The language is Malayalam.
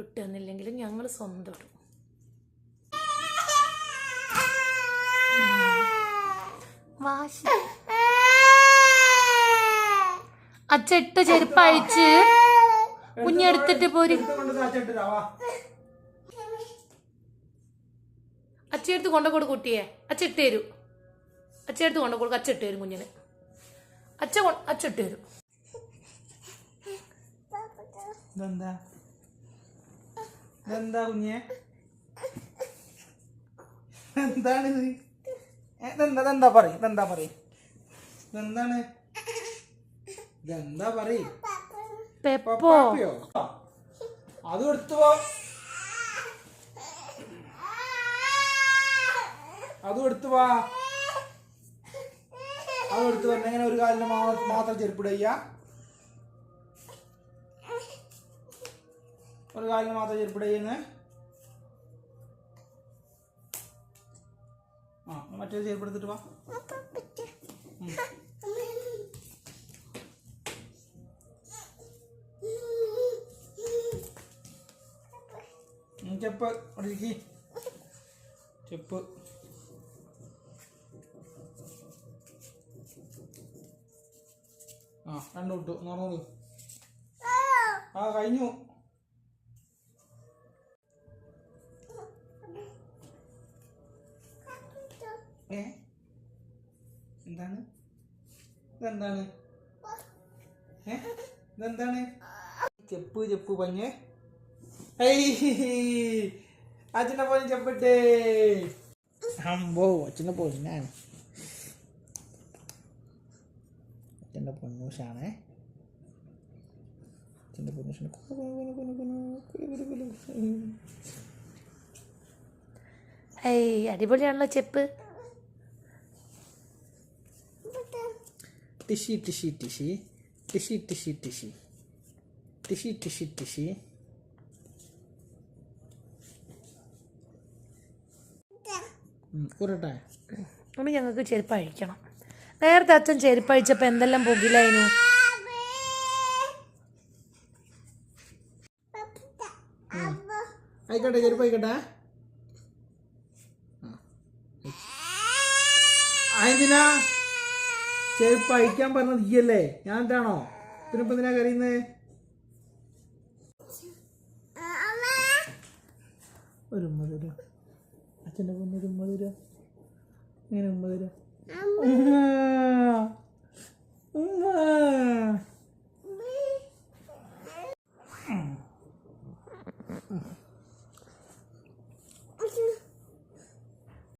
ഇട്ട് തന്നില്ലെങ്കിലും ഞങ്ങൾ സ്വന്തം ഇടും. വാശി. അച്ഛ ഇട്ട ചെരുപ്പ് അഴിച്ച് കുഞ്ഞെടുത്തിട്ട് പോരി. അച്ഛയെടുത്ത് കൊണ്ട കൊടു കുട്ടിയെ. അച്ഛ ഇട്ട് തരൂ. അച്ഛയെടുത്ത് കൊണ്ട കൊടുക്കും ഇട്ട് തരും കുഞ്ഞിന്. അച്ഛ അച്ഛ ഇട്ട് തരും. ഇതെന്താ ഇതെന്താ കുഞ്ഞെ? എന്താണ് ഇത്? ഇതെന്താ ഇതെന്താ പറയും ഇതെന്താ പറയും? ഇതെന്താണ്? ഇതെന്താ പറയും? പപ്പാപ്പിയോ? അത് എടുത്തു പോ. അതും എടുത്തു വാ. അതും എടുത്തു വന്നെ ഇങ്ങനെ ഒരു കാലിന് മാത്രം ചെരുപ്പിടുക ഒരു കാലിന് മാത്രം ചെരുപ്പിടുന്ന ആ മറ്റേ ചെരുപ്പെടുത്തിട്ട് വാ. ചെപ്പ് അടിക്ക് ചെപ്പ്. ആ രണ്ടു വിട്ടു നടന്നത് ആ കഴിഞ്ഞു. ഏ? എന്താണ്? ഇതെന്താണ്? ഏ? ഇതെന്താണ്? ചെപ്പ് ചെപ്പ് പഞ്ഞ് അച്ഛനെ പോലെ ചെപ്പിട്ടേ. അമ്പോ അച്ഛനെ പൊന്നാണ്. അച്ഛന്റെ പൊന്നൂഷാണേ അച്ഛന്റെ ഏയ് അടിപൊളിയാണല്ലോ ചെപ്പ്. ടിഷി ടിഷി ടിഷി ടിഷി ടിഷി ടിഷി ടിഷി ടിഷി ടിഷി കൂറട്ടെ അതുകൊണ്ട് ഞങ്ങൾക്ക് ചെരുപ്പ് അഴിക്കണം നേരത്തെ അച്ഛൻ ചെരുപ്പ് അഴിച്ചപ്പോൾ എന്തെല്ലാം പുകിലായിരുന്നു ആയിക്കോട്ടെ ചെരുപ്പ് ആയിക്കോട്ടെ അതെന്തിനാ ചെരുപ്പ് അഴിക്കാൻ പറഞ്ഞത് ഈയല്ലേ? ഞാൻ എന്താണോ? ഇതിനിപ്പോ എന്തിനാ കരയുന്നത് ഒരു ഉമ്മ തരോ അച്ഛന്റെ പൊന്നൊരു ഉമ്മ തരോ ഇങ്ങനെ ഉമ്മ തരോ